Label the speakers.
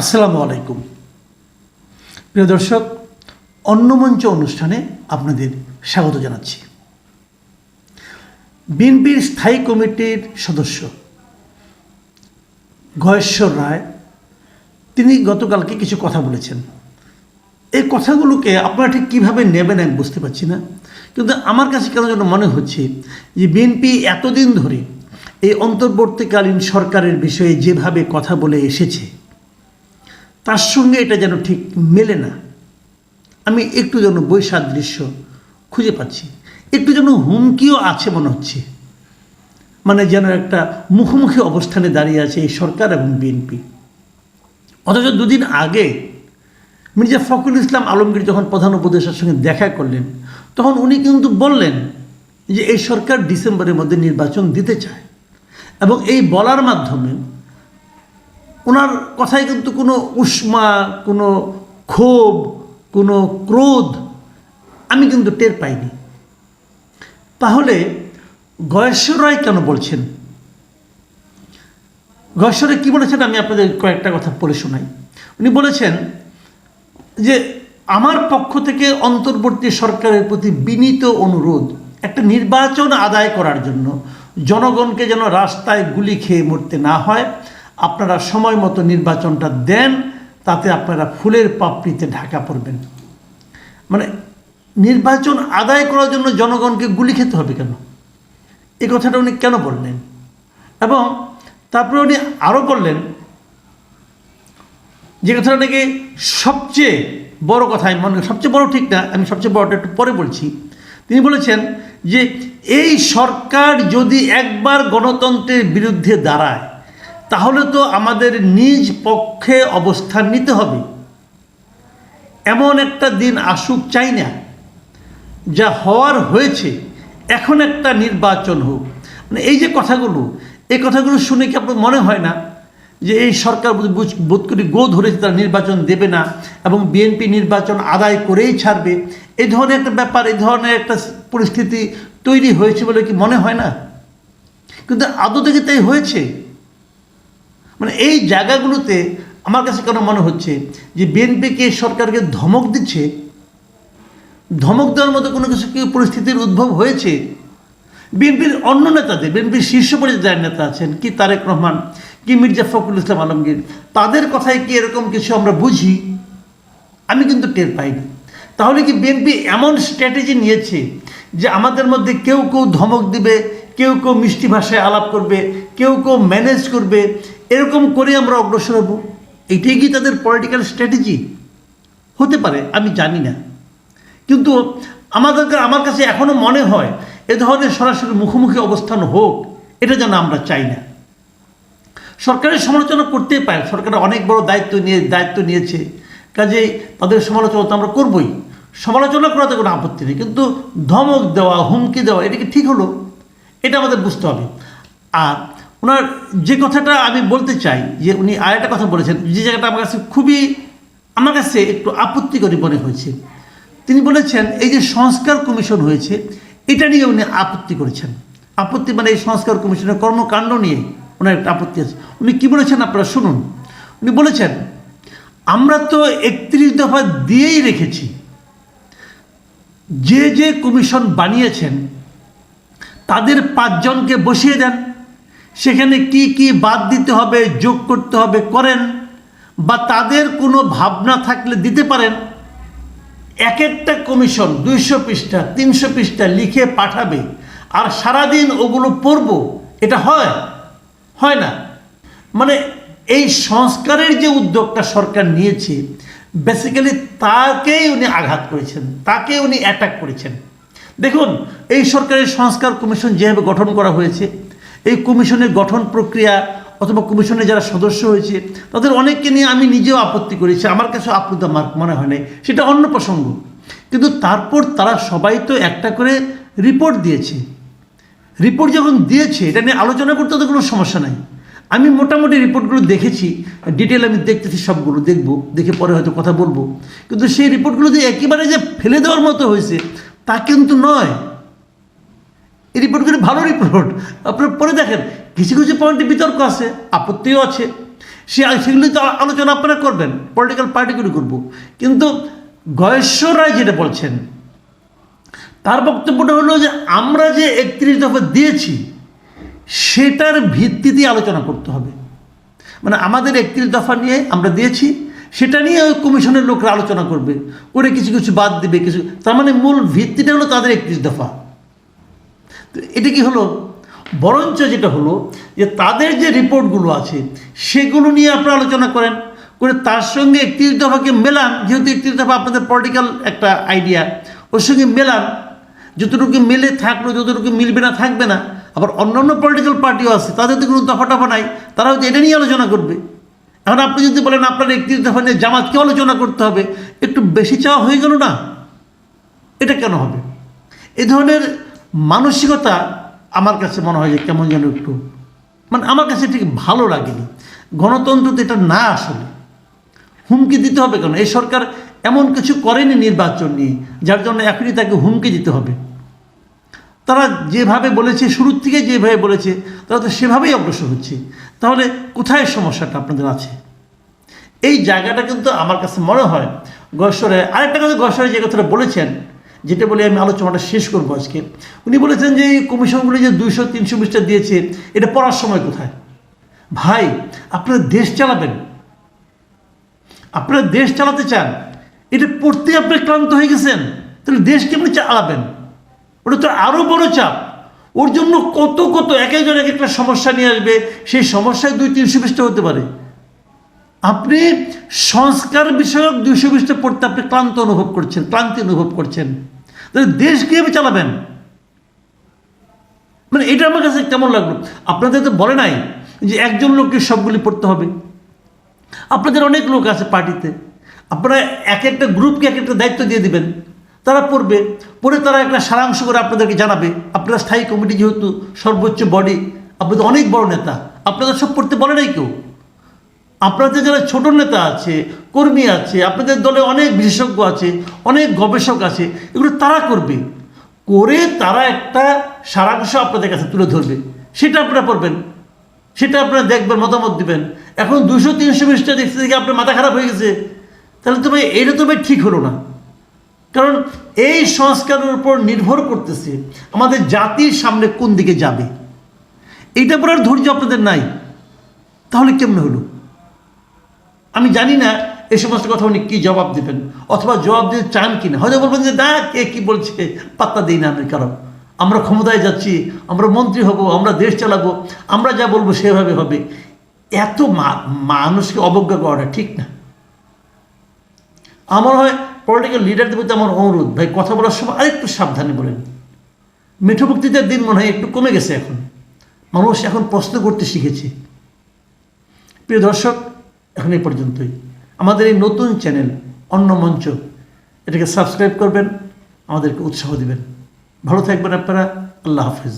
Speaker 1: আসসালামু আলাইকুম। প্রিয় দর্শক অন্নমঞ্চ অনুষ্ঠানে আপনাদের স্বাগত জানাচ্ছি। বিএনপির স্থায়ী কমিটির সদস্য গয়েশ্বর রায়, তিনি গতকালকে কিছু কথা বলেছেন। এই কথাগুলোকে আপনারা ঠিক কীভাবে নেবেন আমি বুঝতে পারছি না, কিন্তু আমার কাছে কেন যেন মনে হচ্ছে যে বিএনপি এতদিন ধরে এই অন্তর্বর্তীকালীন সরকারের বিষয়ে যেভাবে কথা বলে এসেছে তার সঙ্গে এটা যেন ঠিক মেলে না। আমি একটু যেন বৈসাদৃশ্য খুঁজে পাচ্ছি। একটু যেন হুমকিও আছে মনে হচ্ছে। মানে যেন একটা মুখোমুখি অবস্থানে দাঁড়িয়ে আছে এই সরকার এবং বিএনপি। অথচ দুদিন আগে মির্জা ফখরুল ইসলাম আলমগীর যখন প্রধান উপদেষ্টার সঙ্গে দেখা করলেন, তখন উনি কিন্তু বললেন যে এই সরকার ডিসেম্বরের মধ্যে নির্বাচন দিতে চায়। এবং এই বলার মাধ্যমে ওনার কথায় কিন্তু কোনো উষ্মা, কোনো ক্ষোভ, কোনো ক্রোধ আমি কিন্তু টের পাইনি। তাহলে গয়েশ্বর রায় কেন বলছেন? গয়েশ্বরে কী বলেছেন আমি আপনাদের কয়েকটা কথা বলে শোনাই। উনি বলেছেন যে আমার পক্ষ থেকে অন্তর্বর্তী সরকারের প্রতি বিনীত অনুরোধ একটা নির্বাচন আদায় করার জন্য জনগণকে যেন রাস্তায় গুলি খেয়ে মরতে না হয় আপনারা সময় মতো নির্বাচনটা দেন, তাতে আপনারা ফুলের পাপড়িতে ঢাকা পড়বেন। মানে নির্বাচন আদায় করার জন্য জনগণকে গুলি খেতে হবে কেন? এ কথাটা উনি কেন বললেন? এবং তারপরে উনি আরও বললেন যে কথাটা নাকি সবচেয়ে বড় কথা, আমি মনে সবচেয়ে বড় ঠিক না, আমি সবচেয়ে বড়টা একটু পরে বলছি। তিনি বলেছেন যে এই সরকার যদি একবার গণতন্ত্রের বিরুদ্ধে দাঁড়ায় তাহলে তো আমাদের নিজ পক্ষে অবস্থান নিতে হবে। এমন একটা দিন আসুক চাই না, যা হওয়ার হয়েছে, এখন একটা নির্বাচন হোক। মানে এই যে কথাগুলো, এই কথাগুলো শুনে কি আপনার মনে হয় না যে এই সরকার বোধ করি গো ধরেছে তারা নির্বাচন দেবে না এবং বিএনপি নির্বাচন আদায় করেই ছাড়বে? এই ধরনের একটা ব্যাপার এই ধরনের একটা পরিস্থিতি তৈরি হয়েছে বলে কি মনে হয় না? কিন্তু আদৌ থেকে তাই হয়েছে? মানে এই জায়গাগুলোতে আমার কাছে কেন মনে হচ্ছে যে বিএনপিকে সরকারকে ধমক দিচ্ছে? ধমক দেওয়ার মতো কোনো কিছু কি পরিস্থিতির উদ্ভব হয়েছে? বিএনপির অন্য নেতাদের, বিএনপির শীর্ষ পর্যায়ে যারা নেতা আছেন, কি তারেক রহমান, কি মির্জা ফখরুল ইসলাম আলমগীর, তাদের কথায় কি এরকম কিছু আমরা বুঝি? আমি কিন্তু টের পাইনি। তাহলে কি বিএনপি এমন স্ট্র্যাটেজি নিয়েছে যে আমাদের মধ্যে কেউ কেউ ধমক দিবে, কেউ কেউ মিষ্টি ভাষায় আলাপ করবে, কেউ কেউ ম্যানেজ করবে এরকম করে আমরা অগ্রসর হব। এটাই কি তাদের পলিটিক্যাল স্ট্র্যাটেজি হতে পারে, আমি জানি না। কিন্তু আমাদেরকে, আমার কাছে এখনও মনে হয়, এ ধরনের সরাসরি মুখোমুখি অবস্থান হোক, এটা যেন আমরা চাই না। সরকারের সমালোচনা করতেই পারে, সরকার অনেক বড় দায়িত্ব নিয়ে, দায়িত্ব নিয়েছে। কাজেই তাদের সমালোচনা তো আমরা করবই। সমালোচনা করাতে কোনো আপত্তি নেই, কিন্তু ধমক দেওয়া, হুমকি দেওয়া, এটা কি ঠিক হলো? এটা আমাদের বুঝতে হবে। আর ওনার যে কথাটা আমি বলতে চাই, যে উনি আরেকটা কথা বলেছেন, যে জায়গাটা আমার কাছে খুবই, আমার কাছে একটু আপত্তিকরী মনে হয়েছে। তিনি বলেছেন, এই যে সংস্কার কমিশন হয়েছে, এটা নিয়ে উনি আপত্তি করেছেন। আপত্তি মানে এই সংস্কার কমিশনের কর্মকাণ্ড নিয়ে ওনার একটা আপত্তি আছে। উনি কী বলেছেন আপনারা শুনুন। উনি বলেছেন, আমরা তো একত্রিশ দফা দিয়েই রেখেছি। যে যে কমিশন বানিয়েছেন, তাদের পাঁচজনকে বসিয়ে দেন। সেখানে কি কি বাদ দিতে হবে, যোগ করতে হবে করেন বা তাদের কোনো ভাবনা থাকলে দিতে পারেন। এক একটা কমিশন দুইশো পৃষ্ঠা, তিনশো পৃষ্ঠা লিখে পাঠাবে আর সারাদিন ওগুলো পড়ব, এটা হয়? হয় না। মানে এই সংস্কারের যে উদ্যোগটা সরকার নিয়েছে বেসিক্যালি তাকেই উনি আঘাত করেছেন, তাকে উনি অ্যাটাক করেছেন। দেখুন, এই সরকারের সংস্কার কমিশন যেভাবে গঠন করা হয়েছে এই কমিশনের গঠন প্রক্রিয়া অথবা কমিশনের যারা সদস্য হয়েছে, তাদের অনেককে নিয়ে আমি নিজেও আপত্তি করেছি, আমার কাছে আপ্লুত আমার মনে হয় নাই, সেটা অন্য প্রসঙ্গ। কিন্তু তারপর তারা সবাই তো একটা করে রিপোর্ট দিয়েছে। রিপোর্ট যখন দিয়েছে, এটা নিয়ে আলোচনা করতে তো কোনো সমস্যা নাই। আমি মোটামুটি রিপোর্টগুলো দেখেছি, ডিটেল আমি দেখতেছি সবগুলো, দেখব, দেখে পরে হয়তো কথা বলব। কিন্তু সেই রিপোর্টগুলো যে একেবারে যে ফেলে দেওয়ার মতো হয়েছে, তা কিন্তু নয়। এই রিপোর্টগুলি ভালো রিপোর্ট আপনার পরে দেখেন, কিছু কিছু পয়েন্টে বিতর্ক আছে, আপত্তিও আছে। সে সেগুলি তো আলোচনা আপনারা করবেন পলিটিক্যাল পার্টিগুলি করব। কিন্তু গয়েশ্বর রায় যেটা বলছেন, তার বক্তব্যটা হলো যে, আমরা যে একত্রিশ দফা দিয়েছি, সেটার ভিত্তিতে আলোচনা করতে হবে। মানে আমাদের একত্রিশ দফা নিয়ে আমরা দিয়েছি, সেটা নিয়ে ওই কমিশনের লোকরা আলোচনা করবে। করে কিছু কিছু বাদ দেবে, কিছু তার মানে মূল ভিত্তিটা হলো তাদের একত্রিশ দফা। এটা কি হলো? বরঞ্চ যেটা হলো যে তাদের যে রিপোর্টগুলো আছে, সেগুলো নিয়ে আপনারা আলোচনা করেন, করে তার সঙ্গে একত্রিশ দফাকে মেলান, যেহেতু একত্রিশ দফা আপনাদের পলিটিক্যাল একটা আইডিয়া ওর সঙ্গে মেলান, যতটুকু মেলে থাকল, যতটুকু মিলবে না, থাকবে না, আবার অন্যান্য পলিটিক্যাল পার্টিও আছে, তাদের তো কোনো দফা টফা নাই তারা হয়তো এটা নিয়ে আলোচনা করবে। এখন আপনি যদি বলেন আপনার একত্রিশ দফা নিয়ে জামাতকে আলোচনা করতে হবে, একটু বেশি চাওয়া হয়ে গেল না? এটা কেন হবে? এ ধরনের মানসিকতা আমার কাছে মনে হয় যে কেমন যেন একটু মানে আমার কাছে ঠিক ভালো লাগেনি। গণতন্ত্র তো এটা না আসলে। হুমকি দিতে হবে কেন? এই সরকার এমন কিছু করেনি নির্বাচন নিয়ে, যার জন্য এখনই তাকে হুমকি দিতে হবে। তারা যেভাবে বলেছে, শুরুর থেকে যেভাবে বলেছে, তারা তো সেভাবেই অগ্রসর হচ্ছে। তাহলে কোথায় সমস্যাটা আপনাদের আছে? এই জায়গাটা কিন্তু আমার কাছে মনে হয় গশ্বরে আরেকটা কথা গশ্বরে যে কথাটা বলেছেন যেটা বলে আমি আলোচনাটা শেষ করব আজকে। উনি বলেছেন যে, এই কমিশনগুলি যে দুইশো, তিনশো বিশটা দিয়েছে, এটা পড়ার সময় কোথায়? ভাই, আপনারা দেশ চালাবেন। আপনারা দেশ চালাতে চান। এটা পড়তে আপনি ক্লান্ত হয়ে গেছেন। তাহলে দেশ কেমনি চালাবেন। ওটা তো আরও বড় চাপ। ওর জন্য কত কত, এক একজন এক একটা সমস্যা নিয়ে আসবে। সেই সমস্যায় দুই, তিনশো বিশটা হতে পারে। আপনি সংস্কার বিষয়ক দুইশো বিশটা পড়তে আপনি ক্লান্ত অনুভব করছেন, ক্লান্তি অনুভব করছেন। তাহলে দেশ কীভাবে চালাবেন? মানে এটা আমার কাছে কেমন লাগল? আপনাদের তো বলে নাই যে একজন লোককে সবগুলি পড়তে হবে। আপনাদের অনেক লোক আছে পার্টিতে। আপনারা এক একটা গ্রুপকে এক একটা দায়িত্ব দিয়ে দিবেন। তারা পড়বে, পড়ে তারা একটা সারাংশ করে আপনাদেরকে জানাবে। আপনারা স্থায়ী কমিটি যেহেতু সর্বোচ্চ বডি, আপনাদের অনেক বড় নেতা। আপনাদের সব পড়তে বলে নাই কেউ? আপনাদের যারা ছোট নেতা আছে, কর্মী আছে, আপনাদের দলে অনেক বিশেষজ্ঞ আছে, অনেক গবেষক আছে, এগুলো তারা করবে। করে তারা একটা সারাংশ আপনাদের কাছে তুলে ধরবে। সেটা আপনারা পড়বেন। সেটা আপনারা দেখবেন, মতামত দিবেন। এখন দুশো তিনশো বিশটা দেখতে দেখে আপনার মাথা খারাপ হয়ে গেছে। তাহলে তো ভাই, এটা তো ঠিক হলো না। কারণ এই সংস্কারের উপর নির্ভর করতেছে আমাদের জাতির সামনে কোন দিকে যাবে। এইটা পড়ার ধৈর্য আপনাদের নাই। তাহলে কেমন হলো? আমি জানি না এ সমস্ত কথা উনি কী জবাব দেবেন, অথবা জবাব দিতে চান কি না হয়তো বলবেন যে না কে কী বলছে, পাত্তা দিই না আমি কারণ আমরা ক্ষমতায় যাচ্ছি, আমরা মন্ত্রী হব, আমরা দেশ চালাবো, আমরা যা বলব সেভাবে হবে। এত মানুষকে অবজ্ঞা করাটা ঠিক না। আমার হয় পলিটিক্যাল লিডারদের প্রতি আমার অনুরোধ, ভাই, কথা বলার সময় আরেকটু সাবধানে বলেন। মেঠো বক্তৃতার দিন মনে হয় একটু কমে গেছে এখন। মানুষ এখন প্রশ্ন করতে শিখেছে। প্রিয় দর্শক এখন এই পর্যন্তই। আমাদের এই নতুন চ্যানেল, অন্য মঞ্চ, এটাকে সাবস্ক্রাইব করবেন, আমাদেরকে উৎসাহ দিবেন। ভালো থাকবেন আপনারা, আল্লাহ হাফিজ।